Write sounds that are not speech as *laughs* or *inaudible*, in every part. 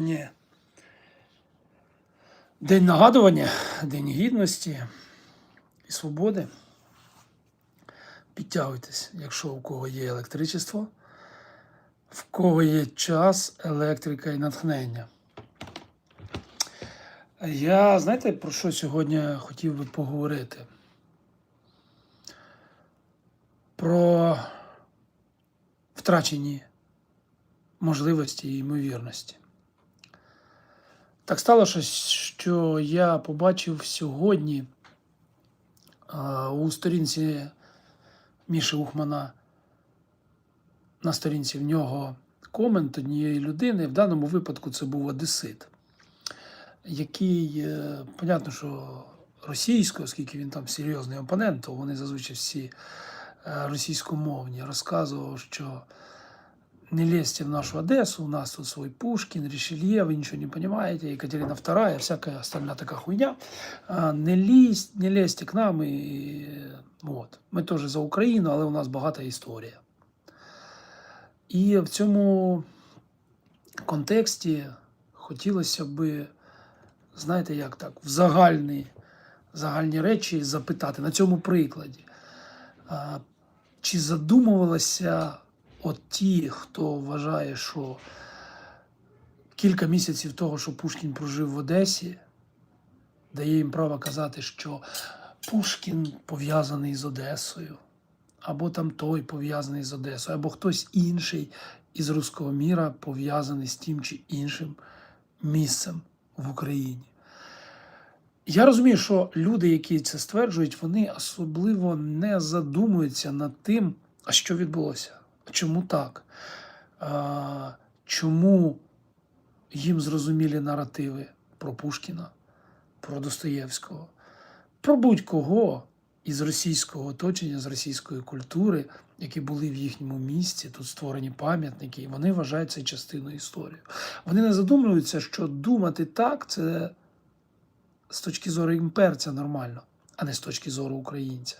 Ні. День нагадування, День гідності і свободи. Підтягуйтесь, якщо у кого є електричество, в кого є час, електрика і натхнення. Я, знаєте, про що сьогодні хотів би поговорити? Про втрачені можливості і ймовірності. Так сталося, що я побачив сьогодні у сторінці Міші Ухмана, на сторінці в нього комент однієї людини. В даному випадку це був одесит, який, е, понятно, що російською, оскільки він там серйозний опонент, то вони зазвичай всі е, російськомовні, розказував, що не лезьте в нашу Одессу, у нас тут свой Пушкин, Ришелье, вы ничего не понимаете, Екатерина II, всякая остальная такая хуйня. Не лізь, не лезьте к нам. І, от. Ми теж за Україну, але у нас багата історія. І в цьому контексті хотілося би, знаєте, як так, в загальні, загальні речі запитати на цьому прикладі. Чи задумувалася от ті, хто вважає, що кілька місяців того, що Пушкін прожив в Одесі, дає їм право казати, що Пушкін пов'язаний з Одесою, або там той пов'язаний з Одесою, або хтось інший із руського міра пов'язаний з тим чи іншим місцем в Україні. Я розумію, що люди, які це стверджують, вони особливо не задумуються над тим, а що відбулося. Чому так? Чому їм зрозумілі наративи про Пушкіна, про Достоєвського, про будь-кого із російського оточення, з російської культури, які були в їхньому місті, тут створені пам'ятники, і вони вважають це частиною історії. Вони не задумуються, що думати так це з точки зору імперця нормально, а не з точки зору українця.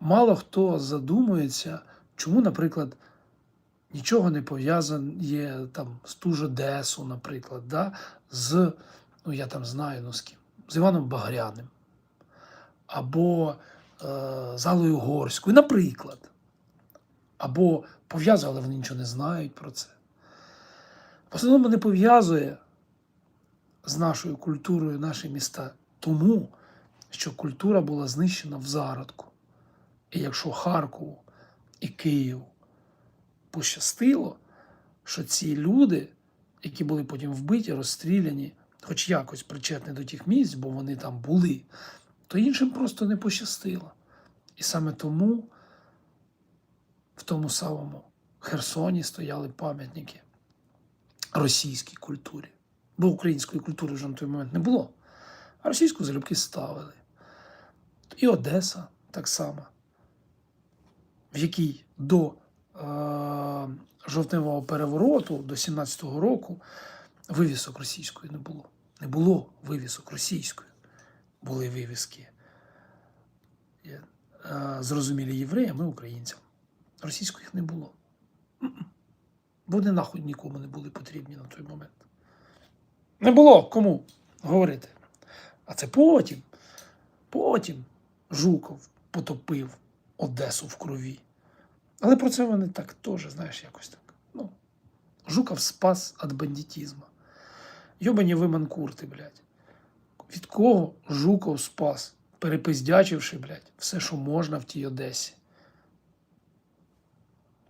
Мало хто задумується, чому, наприклад, нічого не пов'язане там з ту ж Одесу, наприклад, да? з, ну я там знаю, ну з ким, з Іваном Багряним, або е, з Горською, наприклад. Або пов'язує, але вони нічого не знають про це. В основному не пов'язує з нашою культурою наші міста тому, що культура була знищена в зародку. І якщо Харкову і Києву пощастило, що ці люди, які були потім вбиті, розстріляні, хоч якось причетні до тих місць, бо вони там були, то іншим просто не пощастило. І саме тому в тому самому Херсоні стояли пам'ятники російській культурі. Бо української культури вже на той момент не було. А російську залюбки ставили. І Одеса так само, в якій до жовтневого перевороту до 17-го року вивісок російської не було. Не було вивісок російської. Були вивіски е- зрозумілі євреям і українцям. Російської їх не було. Вони нахуй нікому не були потрібні на той момент. Не було кому говорити. А це потім, потім Жуков потопив Одесу в крові. Але про це вони так теж, знаєш, якось так. Ну, Жуков спас від бандитізму. Йобані ви манкурти, блядь. Від кого Жуков спас, перепиздячивши, блядь, все, що можна в тій Одесі.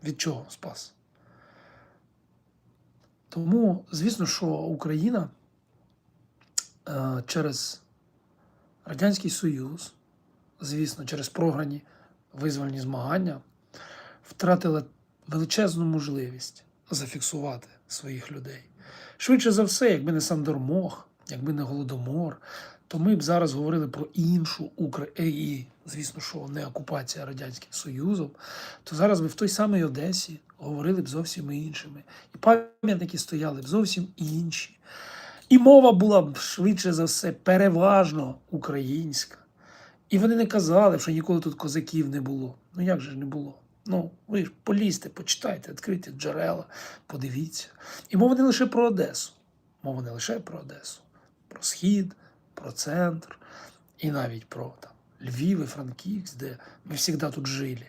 Від чого спас? Тому, звісно, що Україна е, через Радянський Союз, звісно, через програні визвольні змагання, втратила величезну можливість зафіксувати своїх людей. Швидше за все, якби не Сандормох, якби не Голодомор, то ми б зараз говорили про іншу Україну, звісно, що не окупація Радянським Союзом, то зараз би в той самій Одесі говорили б зовсім іншими. І пам'ятники стояли б зовсім інші. І мова була б швидше за все переважно українська. І вони не казали, що ніколи тут козаків не було. Ну як же ж не було? Ну, ви ж полізьте, почитайте, відкрийте джерела, подивіться. І мова не лише про Одесу. Мова не лише про Одесу, про Схід, про центр і навіть про там, Львів і Франківськ, де ми завжди тут жили.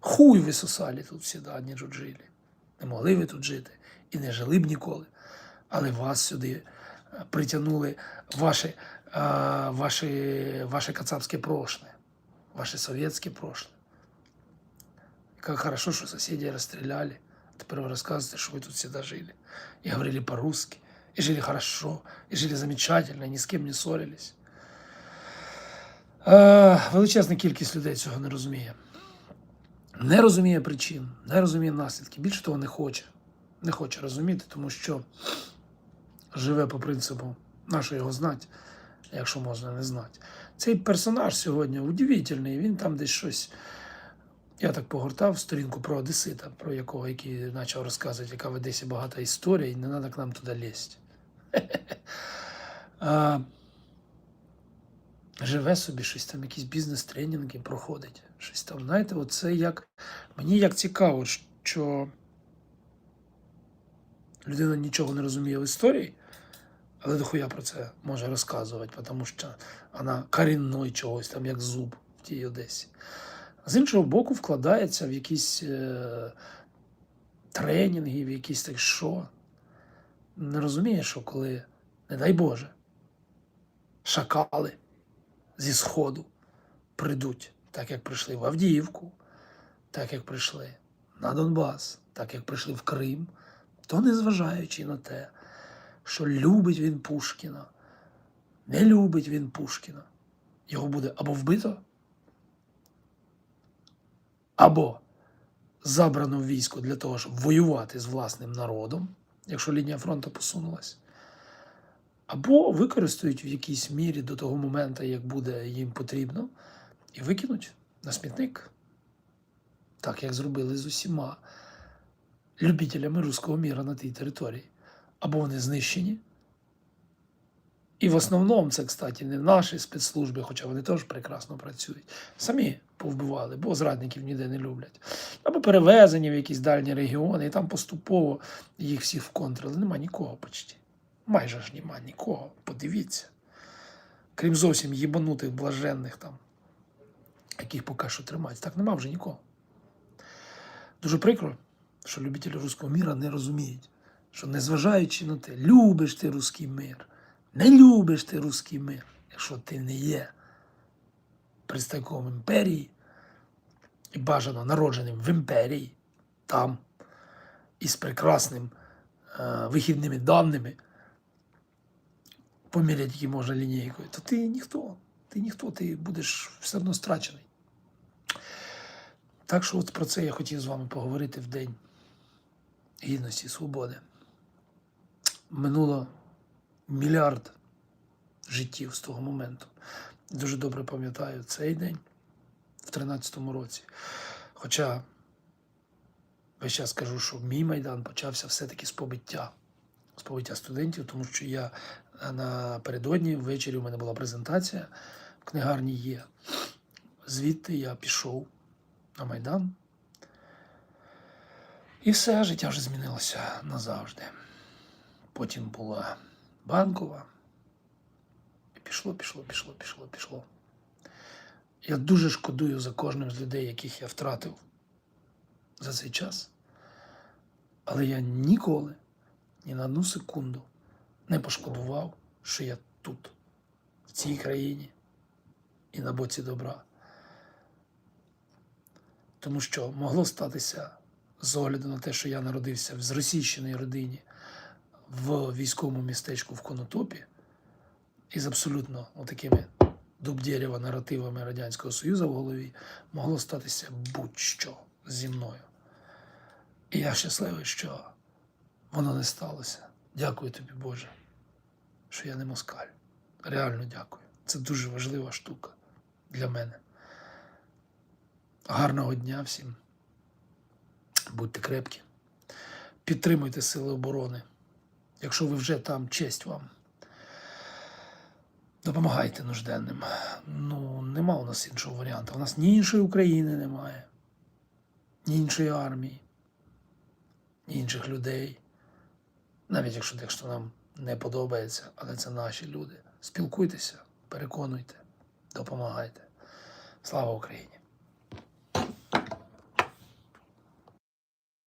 Хуй ви сосали тут завжди, не тут жили. Не могли ви тут жити і не жили б ніколи. Але вас сюди е, притягнули ваші, е, ваші, ваше кацапське прошлое, ваше совєтське прошлое. И как хорошо, что соседей расстреляли. А теперь вы рассказываете, что вы тут всегда жили. И говорили по-русски. И жили хорошо. И жили замечательно. И ни с кем не ссорились. Е, величезна кількість людей цього не розуміє. Не розуміє причин, не розуміє наслідки. Більше того, не хоче. Не хоче розуміти, тому що живе по принципу, нащо його знати, якщо можна не знати. Цей персонаж сьогодні удивительний, він там десь щось. я так погортав сторінку про Одесита, про якого який почав розказувати, яка в Одесі багата історія, і не треба к нам туди лізти. *laughs* Живе собі, щось там, якісь бізнес-тренінги проходить. Щось там, знаєте, оце як. Мені як цікаво, що людина нічого не розуміє в історії, але дохуя про це може розказувати, тому що вона корінной чогось, там як зуб в тій Одесі. З іншого боку, вкладається в якісь е, тренінги, в якісь так що. Не розуміє, що коли, не дай Боже, шакали зі Сходу прийдуть, так як прийшли в Авдіївку, так як прийшли на Донбас, так як прийшли в Крим, то незважаючи на те, що любить він Пушкіна, не любить він Пушкіна, його буде або вбито, або забрано військо для того, щоб воювати з власним народом, якщо лінія фронту посунулась, або використають в якійсь мірі до того моменту, як буде їм потрібно, і викинуть на смітник, так як зробили з усіма любителями руського міра на тій території. Або вони знищені. І в основному це, кстати, не наші спецслужби, хоча вони теж прекрасно працюють. Самі повбивали, бо зрадників ніде не люблять. Або перевезені в якісь дальні регіони, і там поступово їх всіх вконтрили. Нема нікого почти. Майже ж нема нікого. Подивіться. Крім зовсім їбанутих блаженних там, яких поки що тримають. Так нема вже нікого. Дуже прикро, що любителі руського міра не розуміють, що незважаючи на те, любиш ти руський мир, не любиш ти руський мир, якщо ти не є представником імперії і бажано народженим в імперії, там, із прекрасним е, вихідними даними, поміряти які можна лінійкою, то ти ніхто, ти ніхто, ти будеш все одно страчений. Так що от про це я хотів з вами поговорити в День гідності і свободи. Минуло мільярд життів з того моменту. Дуже добре пам'ятаю цей день в 13-му році. Хоча весь час кажу, що мій майдан почався все-таки з побиття, з побиття студентів, тому що я напередодні ввечері у мене була презентація в книгарні є. Звідти я пішов на Майдан. І все життя вже змінилося назавжди. Потім була банкова. І пішло, пішло, пішло, пішло, пішло. Я дуже шкодую за кожним з людей, яких я втратив за цей час. Але я ніколи, ні на одну секунду не пошкодував, що я тут, в цій країні і на боці добра. Тому що могло статися з огляду на те, що я народився в зросійщеній родині в військовому містечку в Конотопі із абсолютно такими дубдєрєва наративами Радянського Союзу в голові, могло статися будь-що зі мною. І я щасливий, що воно не сталося. Дякую тобі, Боже, що я не москаль. Реально дякую. Це дуже важлива штука для мене. Гарного дня всім. Будьте крепкі. Підтримуйте Сили оборони. Якщо ви вже там, честь вам. Допомагайте нужденним. Ну, нема у нас іншого варіанту. У нас ні іншої України немає, ні іншої армії, ні інших людей. Навіть якщо, якщо нам не подобається, але це наші люди. Спілкуйтеся, переконуйте, допомагайте. Слава Україні!